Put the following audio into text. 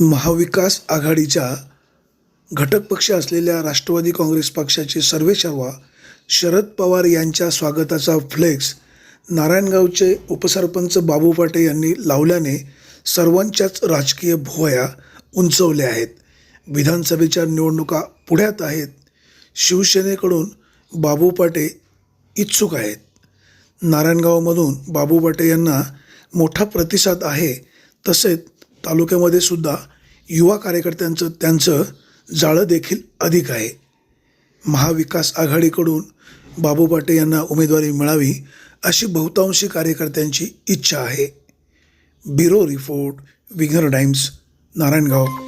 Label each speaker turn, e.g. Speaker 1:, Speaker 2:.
Speaker 1: महाविकास आघाडीच्या घटक पक्ष असलेल्या राष्ट्रवादी काँग्रेस पक्षाचे सर्वेसर्वा शरद पवार यांच्या स्वागताचा फ्लेक्स नारायणगावचे उपसरपंच बाबू पाटे यांनी लावल्याने सर्वांच्याच राजकीय भुवया उंचवल्या आहेत. विधानसभेच्या निवडणुका पुढ्यात आहेत. शिवसेनेकडून बाबू पाटे इच्छुक आहेत. नारायणगावमधून बाबू पाटे यांना मोठा प्रतिसाद आहे तसेच तालुक्यामध्ये सुद्धा युवा कार्यकर्त्यांचं त्यांचं जाळं देखील अधिक आहे. महाविकास आघाडीकडून बाबू पाटे यांना उमेदवारी मिळावी अशी बहुतांशी कार्यकर्त्यांची इच्छा आहे. Bureau report winger times Narayangaon.